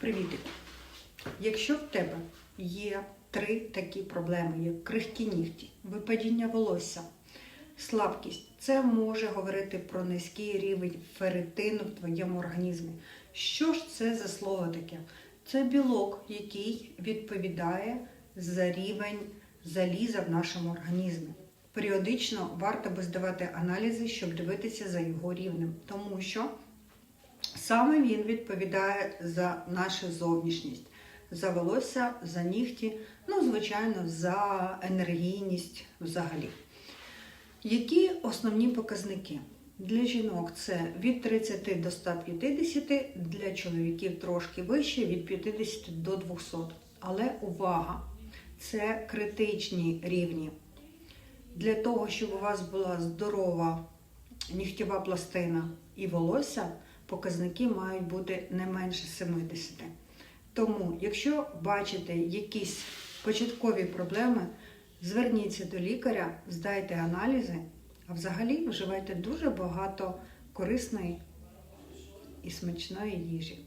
Привітик! Якщо в тебе є три такі проблеми, як крихкі нігті, випадіння волосся, слабкість, це може говорити про низький рівень ферритину в твоєму організмі. Що ж це за слово таке? Це білок, який відповідає за рівень заліза в нашому організмі. Періодично варто би здавати аналізи, щоб дивитися за його рівнем, тому що Саме він відповідає за нашу зовнішність, за волосся, за нігті, ну, звичайно, за енергійність взагалі. Які основні показники? Для жінок це від 30 до 150, для чоловіків трошки вище від 50 до 200. Але увага! Це критичні рівні. Для того, щоб у вас була здорова нігтєва пластина і волосся, показники мають бути не менше 70. Тому, якщо бачите якісь початкові проблеми, зверніться до лікаря, здайте аналізи, а взагалі вживайте дуже багато корисної і смачної їжі.